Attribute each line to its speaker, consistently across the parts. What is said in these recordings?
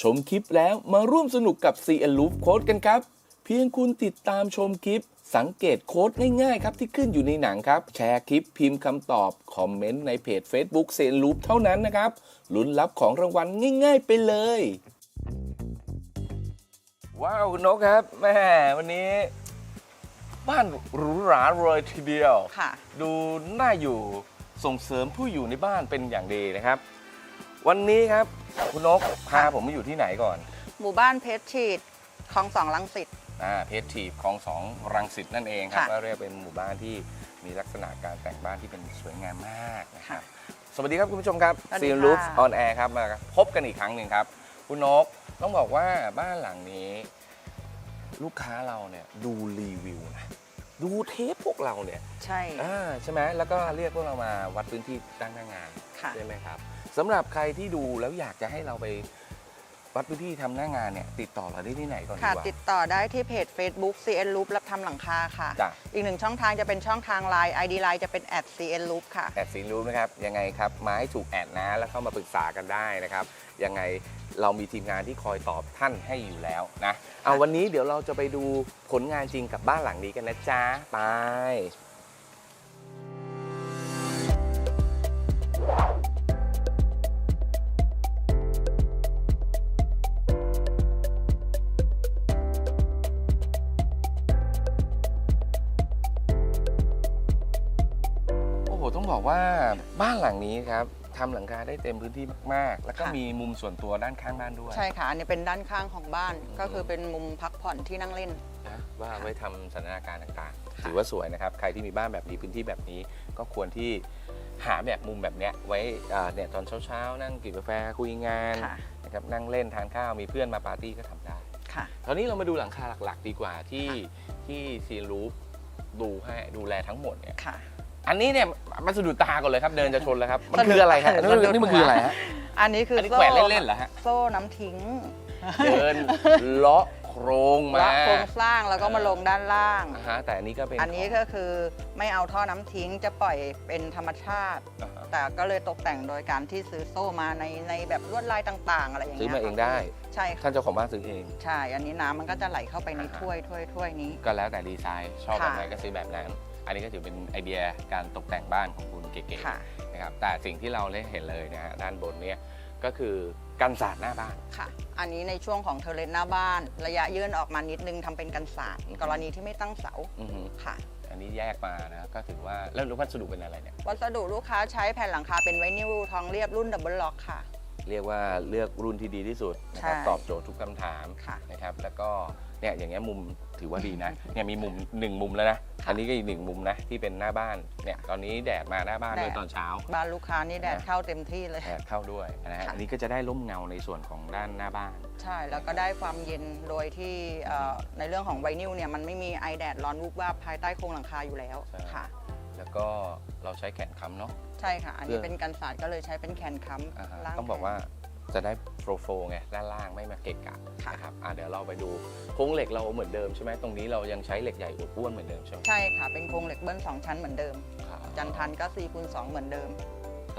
Speaker 1: ชมคลิปแล้วมาร่วมสนุกกับ CN Loop Code กันครับ เพียงคุณติดตามชมคลิป สังเกตโค้ดง่ายๆครับที่ขึ้นอยู่ในหนังครับ แชร์คลิปพิมพ์คำตอบ คอมเมนต์ในเพจ Facebook CN Loop เท่านั้นนะครับลุ้นรับของรางวัลง่าย ๆ ไปเลย ว้าวคุณนกครับแม่วันนี้ บ้านหรูหราเลยทีเดียว
Speaker 2: ค่ะ
Speaker 1: ดูน่าอยู่ส่งเสริมผู้อยู่ในบ้านเป็นอย่างดีนะครับ วันนี้ครับคุณนกพาผมมาอยู่ที่ไหนก่อน
Speaker 2: หมู่บ้านเพชรฉีดคลองสองลังสิต
Speaker 1: อ่าเพชรทีบคลองสองรังสิตนั่นเองครับ
Speaker 2: ค่ะ
Speaker 1: ก็เรียกเป็นหมู่บ้านที่มีลักษณะการแต่งบ้านที่เป็นสวยงามมากนะครับ
Speaker 2: ค่ะ
Speaker 1: สวัสดีครับคุณผู้ชมครับ
Speaker 2: สวัสดี
Speaker 1: ซี
Speaker 2: ค่ะ
Speaker 1: ลูฟออนแอร์ครับมาพบกันอีกครั้งหนึ่งครับ คุณนกต้องบอกว่าบ้านหลังนี้ ลูกค้าเราเนี่ยดูรีวิวนะดูเทปพวกเราเนี่ย
Speaker 2: ใช่
Speaker 1: อ่าใช่ไหมแล้วก็เรียกพวกเรามาวัดพื้นที่ตั้งหน้างาน
Speaker 2: ค่ะ
Speaker 1: ใช่ไหมครับ สำหรับใครที่ดูแล้วอยากจะให้เราไปวัดพื้นที่ทำหน้างานเนี่ยติดต่อเราได้ที่ไหนก่อนดี
Speaker 2: ค่ะ
Speaker 1: กว่า
Speaker 2: ติดต่อได้ที่เพจ Facebook CN Loop รับทำหลังคาค่ะ
Speaker 1: จ้ะ
Speaker 2: อีกหนึ่งช่องทางจะเป็นช่องทาง Line ID Line จะเป็น @CN Loop ค่ะ
Speaker 1: แอดซีรู้นะครับ ยังไงครับ มาให้ถูกแอดนะ แล้วเข้ามาปรึกษากันได้นะครับ ยังไงเรามีทีมงานที่คอยตอบท่านให้อยู่แล้วนะเอาวันนี้เดี๋ยวเราจะไปดูผลงานจริงกับบ้านหลังนี้กันนะจ๊ะ ไป ต้องบอกว่าบ้านหลังนี้ครับทำหลังคาได้เต็มพื้นที่มากๆ แล้วก็
Speaker 2: ค่ะ
Speaker 1: มีมุมส่วนตัวด้านข้างบ้านด้วย
Speaker 2: ใช่ค่ะอันนี้เป็นด้านข้างของบ้าน
Speaker 1: อืม
Speaker 2: ก็คือเป็นมุมพักผ่อนที่นั่งเล่น
Speaker 1: นะว่าไว้ทำสันทนาการต่างๆ
Speaker 2: ค่ะ
Speaker 1: ถือว่าสวยนะครับ ใครที่มีบ้านแบบนี้พื้นที่แบบนี้ ก็ควรที่หาแบบมุมแบบเนี้ยไว้อ่าเนี่ยตอนเช้าๆ นั่งกินกาแฟคุยงาน
Speaker 2: ค่ะ
Speaker 1: นะครับนั่งเล่นทานข้าวมีเพื่อนมาปาร์ตี้ก็ทำได้
Speaker 2: ค่ะ
Speaker 1: คราวนี้เรามาดูหลังคาหลักๆ ดีกว่าที่
Speaker 2: ค่ะ
Speaker 1: ที่ซีรูฟดูให้ดูแลทั้งหมดเนี่ย
Speaker 2: ค่ะ
Speaker 1: อันนี้เนี่ยมันสะดุดตาก่อนเลยครับ เดินจะชนแล้วครับมัน
Speaker 2: สะดุด
Speaker 1: คืออะไรฮะ
Speaker 2: สะดุด
Speaker 1: นี่นี่มันคืออะไรฮะ
Speaker 2: อันนี้คือ
Speaker 1: อันนี้
Speaker 2: โซ่
Speaker 1: แขวนเล่นๆเหรอฮะ
Speaker 2: โซ่น้ำทิ้ง
Speaker 1: เดินเลาะโครงมา
Speaker 2: และโครงสร้างแล้วก็มาลงด้านล่าง
Speaker 1: อ่าฮะแต่อันนี้ก็เป็น
Speaker 2: อันนี้ก็คือไม่เอาท่อน้ำทิ้งจะปล่อยเป็นธรรมชาติ
Speaker 1: อ่าฮะ
Speaker 2: แต่ก็เลยตกแต่งโดยการที่ซื้อโซ่มาในในแบบลวดลายต่าง ๆ อะไรอย่าง
Speaker 1: ซื้อ
Speaker 2: เงี้ย
Speaker 1: มาเองได้
Speaker 2: ใช่ค่ะ
Speaker 1: ท่านเจ้าของบ้านซื้อเอง
Speaker 2: ใช่ อันนี้น้ำมันก็จะไหลเข้าไปใน
Speaker 1: อ่าฮะ
Speaker 2: ถ้วยถ้วยถ้วยนี้
Speaker 1: ก็แล้วแต่ดีไซน์ชอบแบบ
Speaker 2: ค่ะ
Speaker 1: ไหนก็ซื้อแบบนั้น อันนี้ก็ถือเป็นไอเดียการตกแต่งบ้านของคุณเก๋
Speaker 2: ค่ะ
Speaker 1: ๆนะครับแต่สิ่งที่เราได้เห็นเลยนะฮะด้านบนเนี่ยก็คือกันศาสตร์หน้าบ้าน
Speaker 2: ค่ะ อันนี้ในช่วงของเทอร์เลนหน้าบ้าน ระยะยื่นออกมานิดนึงทำเป็นกันศาสตร์
Speaker 1: อืม
Speaker 2: กรณีที่ไม่ตั้งเสา
Speaker 1: อือฮึ
Speaker 2: ค่ะ
Speaker 1: อันนี้แยกมานะก็ถือว่าแล้ววัสดุเป็นอะไรเนี่ย
Speaker 2: วัสดุลูกค้าใช้แผ่นหลังคาเป็นไวนิลทองเรียบรุ่นดับเบิลล็อกค่ะ
Speaker 1: เรียกว่าเลือกรุ่นที่ดีที่สุดนะครับ
Speaker 2: ใช่
Speaker 1: ตอบโจทย์ทุกคำถาม
Speaker 2: ค่ะ
Speaker 1: นะครับแล้วก็เนี่ยอย่างเงี้ยมุม ถือว่าดีนะเนี่ยมีมุมหนึ่งมุมแล้วนะ
Speaker 2: ค่ะ
Speaker 1: อันนี้ก็อีกหนึ่งมุมนะที่เป็นหน้าบ้านเนี่ยตอนนี้แดดมาหน้าบ้านด้วย
Speaker 2: แดด
Speaker 1: ตอนเช้า
Speaker 2: บ้านลูกค้านี่แดด
Speaker 1: นะ
Speaker 2: เข้าเต็มที่เลย
Speaker 1: แดดเข้าด้วยนะฮะ
Speaker 2: ค่ะ
Speaker 1: อันนี้ก็จะได้ร่มเงาในส่วนของด้านหน้าบ้าน
Speaker 2: ใช่แล้วก็ได้ความเย็นโดยที่เอ่อในเรื่องของไวนิลเนี่ยมันไม่มีไอแดดร้อนวูบวาบภายใต้โครงหลังคาอยู่แล้ว
Speaker 1: ใช่
Speaker 2: ค่ะ
Speaker 1: แล้วก็เราใช้แขนค้ำเนาะ
Speaker 2: ใช่ค่ะ อันนี้
Speaker 1: เพื่อ
Speaker 2: เป็นกันศาสตร์ก็เลยใช้เป็นแขนค้
Speaker 1: อ่าฮะำ
Speaker 2: ล่าง
Speaker 1: ต้องบอกว่า จะได้โปรโฟไงด้านล่างไม่มาเกะกะ
Speaker 2: ค่ะ
Speaker 1: นะครับอะเดี๋ยวเราไปดูโครงเหล็กเราเหมือนเดิมใช่ไหมตรงนี้เรายังใช้เหล็กใหญ่อวดอ้วนเหมือนเดิมใช่ไหม
Speaker 2: ใช่ค่ะ เป็นโครงเหล็กเบิ้ลสองชั้นเหมือนเดิม
Speaker 1: ครับ
Speaker 2: จันทันก็4คูณ2เหมือนเดิม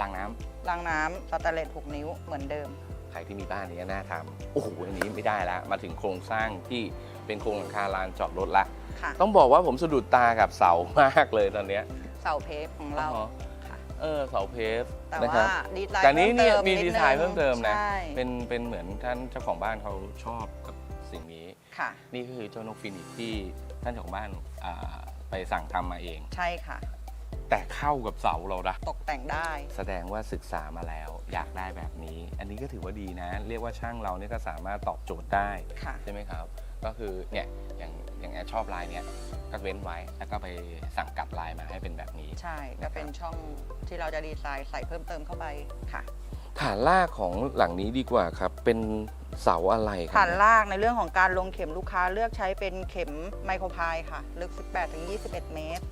Speaker 1: รางน้ำ
Speaker 2: รางน้ำสแตนเลส6นิ้วเหมือนเดิม
Speaker 1: ใครที่มีบ้านนี้น่าทำโอ้โหอันนี้ไม่ได้แล้วมาถึงโครงสร้างที่เป็นโครงหลังคาลานจอดรถละ
Speaker 2: ค่ะ
Speaker 1: ต้องบอกว่าผมสะดุดตากับเสามากเลยตอนเนี้ย
Speaker 2: เสาเพฟของเรา
Speaker 1: อ๋อ
Speaker 2: ค่ะ
Speaker 1: เออเสาเพฟ
Speaker 2: แต่
Speaker 1: นะครั
Speaker 2: ว่า
Speaker 1: บ
Speaker 2: ดีไซน์
Speaker 1: แต่นี้เนี่ย
Speaker 2: พิ่
Speaker 1: มี
Speaker 2: นิ
Speaker 1: ดีไซน์เพิ่มเติมนะ
Speaker 2: ใช่
Speaker 1: เป็นเป็นเหมือนท่านเจ้าของบ้านเขาชอบกับสิ่งนี้
Speaker 2: ค่ะ
Speaker 1: นี่ก็คือเจ้านกฟินิกซ์ที่ท่านเจ้าของบ้านอ่าไปสั่งทำมาเอง
Speaker 2: ใช่ค่ะ
Speaker 1: แต่เข้ากับเสาเรานะ
Speaker 2: ตกแต่งได้
Speaker 1: แสดงว่าศึกษามาแล้ว อยากได้แบบนี้ อันนี้ก็ถือว่าดีนะ เรียกว่าช่างเราเนี่ยก็สามารถตอบโจทย์ได้
Speaker 2: ค่ะ
Speaker 1: ใช่ไหมครับ ก็คือเนี่ย อย่างอย่างแอดชอบลายเนี้ยก็เว้นไว้แล้วก็ไปสั่งกลับลายมาให้เป็นแบบนี้
Speaker 2: ใช่ก็เป็นช่องที่เราจะดีไซน์ใส่เพิ่มเติมเข้าไปค่ะ
Speaker 1: ฐานลากของหลังนี้ดีกว่าครับ เป็นเสาอะไรครั
Speaker 2: ฐานลากในเรื่องของการลงเข็มลูกค้าเลือกใช้เป็นเข็มไมโครพายค่ะ ลึก 18-21 เมตร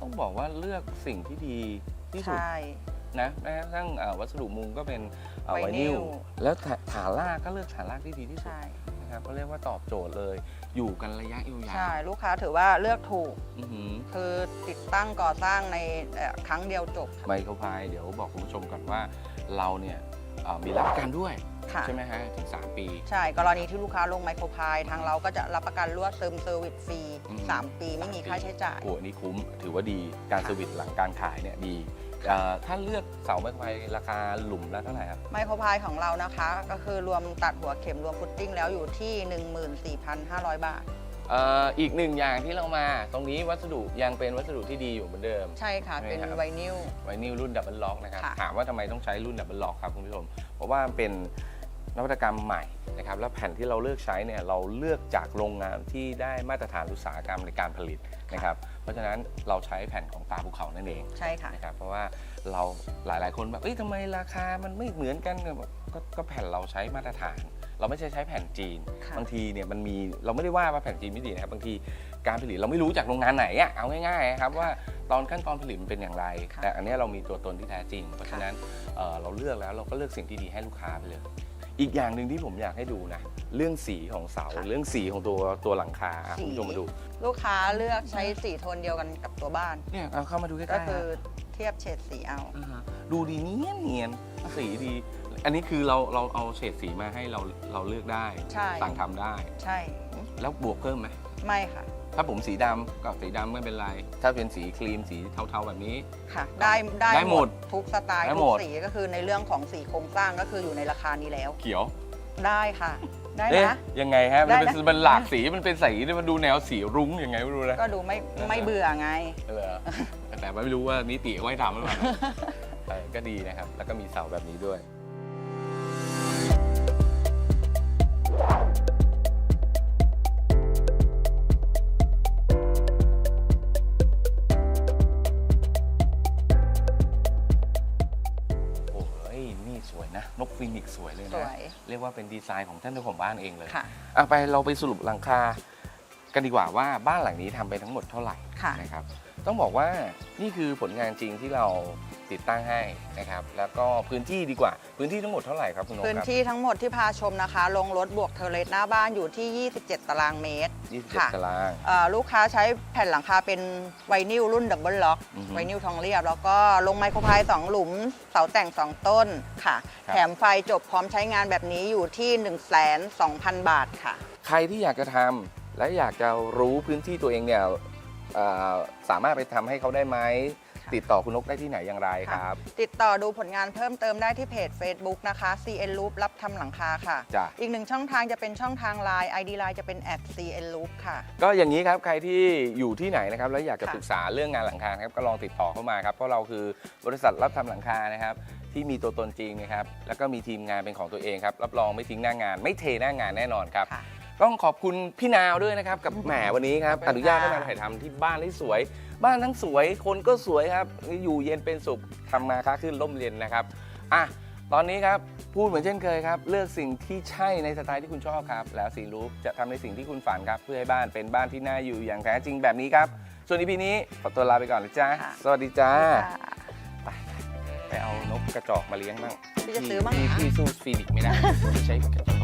Speaker 1: ต้องบอกว่าเลือกสิ่งที่ดีที่สุด
Speaker 2: ใช่
Speaker 1: นะแม้กระทั่งเอ่อวัสดุมุมก็เป็นเอ่อ
Speaker 2: ไว
Speaker 1: ไว
Speaker 2: นิ
Speaker 1: นิ
Speaker 2: ล
Speaker 1: ล แล้วฐาฐานลากก็เลือกฐานลากที่ดีที่สุด
Speaker 2: ใช่
Speaker 1: นะครับก็เรียกว่าตอบโจทย์เลย อยู่กันระยะยาว
Speaker 2: ใช่ ลูกค้าถือว่าเลือกถูก
Speaker 1: ๆอื้อหือ
Speaker 2: คือติดตั้งก่อสร้างในเอ่อครั้งเดียวจบค่ะ
Speaker 1: ไมโครพายเดี๋ยวบอกคุณผู้ชมก่อนว่าเราเนี่ยเอ่อมีรับประกันด้วย
Speaker 2: ค่ะ
Speaker 1: ใช่ไหมฮะ ถึง 3 ปี
Speaker 2: ใช่ กรณีที่ลูกค้าลงไมโครพายทางเราก็จะรับประกันรั่วซึมเซอร์วิสฟรี
Speaker 1: อืม
Speaker 2: 3ปีไม่มีค่าใช้จ่าย
Speaker 1: โอ้อันนี่คุ้ม ถือว่าดี การ
Speaker 2: ค่ะ
Speaker 1: เซอร์วิสหลังการขายเนี่ยดี เอ่อถ้าเลือกเสาไม้ไฟราคาหลุมละเท่าไหร่ครับ
Speaker 2: ไมโครพายของเรานะคะ ก็คือรวมตัดหัวเข็มรวมฟุตติ้งแล้วอยู่ที่ 14,500 บาท
Speaker 1: เอ่ออีกหนึ่งอย่างที่เรามา ตรงนี้วัสดุยังเป็นวัสดุที่ดีอยู่เหมือนเดิม
Speaker 2: ใช่ค่ะ
Speaker 1: ใช่
Speaker 2: เป็น
Speaker 1: ครับ
Speaker 2: ไวนิล
Speaker 1: ไวนิลรุ่นดับเบิลล็อกนะครับ
Speaker 2: ค่ะ
Speaker 1: ถามว่าทำไมต้องใช้รุ่นดับเบิลล็อกครับคุณผู้ชม เพราะว่าเป็นนวัตกรรมใหม่นะครับ แล้วแผ่นที่เราเลือกใช้เนี่ยเราเลือกจากโรงงานที่ได้มาตรฐานอุตสาหกรรมในการผลิตนะครับ เพราะฉะนั้นเราใช้แผ่นของตาภูเขานั่นเอง
Speaker 2: ใช่ค่ะ
Speaker 1: นะครับเพราะว่าเราหลายๆคนแบบเอ้ยทำไมราคามันไม่เหมือนกันแบบก็ก็แผ่นเราใช้มาตรฐาน เราไม่ใช่ใช้แผ่นจีน
Speaker 2: ค่ะ
Speaker 1: บางทีเนี่ยมันมีเราไม่ได้ว่าว่าแผ่นจีนไม่ดีนะครับบางทีการผลิตเราไม่รู้จากโรงงานไหนอะเอาง่ายๆนะครับว่าตอนขั้นตอนผลิตมันเป็นอย่างไร
Speaker 2: ค่ะ
Speaker 1: แต่อันเนี้ยเรามีตัวตนที่แท้จริง เพราะฉะนั้นเอ่อเราเลือกแล้วเราก็เลือกสิ่งที่ดีให้ลูกค้าไปเลย อีกอย่างหนึ่งที่ผมอยากให้ดูนะ เรื่องสีของเสา
Speaker 2: ค่ะ
Speaker 1: เรื่องสีของตัวตัวหลังคาอะ
Speaker 2: สี
Speaker 1: คุณผู้ชมมาดู
Speaker 2: ลูกค้าเลือกใช้สีโทนเดียวกันกับตัวบ้าน
Speaker 1: เนี่ยเอาเข้ามาดูใกล้ๆ
Speaker 2: ก็
Speaker 1: ฮะ
Speaker 2: คือเทียบเฉดสีเอา
Speaker 1: อ่าฮะดูดีเนียนเนียนๆสีดี อันนี้คือเราเราเอาเฉดสีมาให้เราเราเลือกได้
Speaker 2: ใช่
Speaker 1: สั่งทำได้
Speaker 2: ใช่
Speaker 1: แล้วบวกเพิ่มไหม
Speaker 2: ไม่ค่ะ
Speaker 1: ถ้าผมสีดำก็สีดำไม่เป็นไร ถ้าเป็นสีครีมสีเทาๆแบบนี้
Speaker 2: ค่ะได้
Speaker 1: ได้หมด
Speaker 2: ทุกสไตล์
Speaker 1: ได้
Speaker 2: ทุ
Speaker 1: หม
Speaker 2: ก
Speaker 1: ด
Speaker 2: สีก็คือในเรื่องของสีโครงสร้างก็คืออยู่ในราคานี้แล้ว
Speaker 1: เขียว
Speaker 2: ได้ค่ะ ได้
Speaker 1: เอ๊ะ
Speaker 2: นะ
Speaker 1: ยังไงฮะมัน
Speaker 2: ได้
Speaker 1: เป็น
Speaker 2: นะ
Speaker 1: มันหลากสีมันเป็นสีมันดูแนวสีรุ้งยังไงไม่รู้นะ
Speaker 2: ก็ดูไม่ไม่เบื่อไง
Speaker 1: เออแต่ไม่รู้ว่านิติเขาให้ทำหรือเปล่าเออก็ดีนะครับ แล้วก็มีเสาแบบนี้ด้วย รียกว่าเป็นดีไซน์ของท่านเจ้าของบ้านเองเลย
Speaker 2: ค่ะ
Speaker 1: อะไปเราไปสรุปหลังคากันดีกว่าว่าบ้านหลังนี้ทำไปทั้งหมดเท่าไหร่
Speaker 2: ค่ะ
Speaker 1: นะครับ ต้องบอกว่านี่คือผลงานจริงที่เราติดตั้งให้นะครับ แล้วก็พื้นที่ดีกว่า พื้นที่ทั้งหมดเท่าไหร่ครับคุณนก
Speaker 2: พื้น
Speaker 1: ครับ
Speaker 2: ที่ทั้งหมดที่พาชมนะคะลงรถบวกเทอร์เลสหน้าบ้านอยู่ที่ 27 ตารางเมตรค่ะ
Speaker 1: 27ตาราง
Speaker 2: เอ่อลูกค้าใช้แผ่นหลังคาเป็นไวนิลรุ่นดับเบิลล็อก
Speaker 1: อือฮึ
Speaker 2: ไวนิลทองเรียบ แล้วก็ลงไมโครพาย2หลุม เสาแต่ง 2 ต้นค่ะ
Speaker 1: ครับ
Speaker 2: แถมไฟจบพร้อมใช้งานแบบนี้อยู่ที่ 1 2 0 0 0บาทค่ะ
Speaker 1: ใครที่อยากจะทำและอยากจะรู้พื้นที่ตัวเองเนี่ย เอ่อสามารถไปทำให้เขาได้ไหม
Speaker 2: ค่ะ
Speaker 1: ติดต่อคุณนกได้ที่ไหนอย่างไรครับ
Speaker 2: ติดต่อดูผลงานเพิ่มเติมได้ที่เพจ Facebook นะคะ CN Loop รับทำหลังคาค่ะ
Speaker 1: จ้ะ
Speaker 2: อีกหนึ่งช่องทางจะเป็นช่องทาง Line ID Line จะเป็น CN Loop ค่ะ
Speaker 1: ก็อย่างนี้ครับใครที่อยู่ที่ไหนนะครับแล้วอยากจะ
Speaker 2: ค่ะ
Speaker 1: ปรึกษาเรื่องงานหลังคานะครับก็ลองติดต่อเข้ามาครับเพราะเราคือบริษัทรับทำหลังคานะครับที่มีตัวตนจริงนะครับแล้วก็มีทีมงานเป็นของตัวเองครับรับรองไม่ทิ้งหน้างาน ไม่เทหน้างานแน่นอนครับ
Speaker 2: ค่ะ
Speaker 1: ต้องขอบคุณพี่นาวด้วยนะครับกับแหมวันนี้ครับ
Speaker 2: ขอบ
Speaker 1: อ
Speaker 2: คุณ
Speaker 1: นุญาตให้
Speaker 2: ค่ะ
Speaker 1: มาถ่ายทำที่บ้านที่สวย บ้านทั้งสวยคนก็สวยครับอยู่เย็นเป็นสุขทำมาค้าขึ้นร่มเย็นนะครับอะตอนนี้ครับพูดเหมือนเช่นเคยครับ เลือกสิ่งที่ใช่ในสไตล์ที่คุณชอบครับ แล้วสีรูปจะทำในสิ่งที่คุณฝันครับ เพื่อให้บ้านเป็นบ้านที่น่าอยู่อย่างแท้จริงแบบนี้ครับ ส่วนอีพีนี้ขอตัวลาไปก่อนนะจ๊ะ
Speaker 2: ค่ะ
Speaker 1: สวัสดีจ้า
Speaker 2: ค่ะ
Speaker 1: ไปไปเอานกกระจอกมาเลี้ยงบ้าง
Speaker 2: พี่จะซื้อบ้าง
Speaker 1: พี่
Speaker 2: นะ
Speaker 1: พี่สู้ฟีนิกซ์ไม่ได้พี่ใช้กระจอก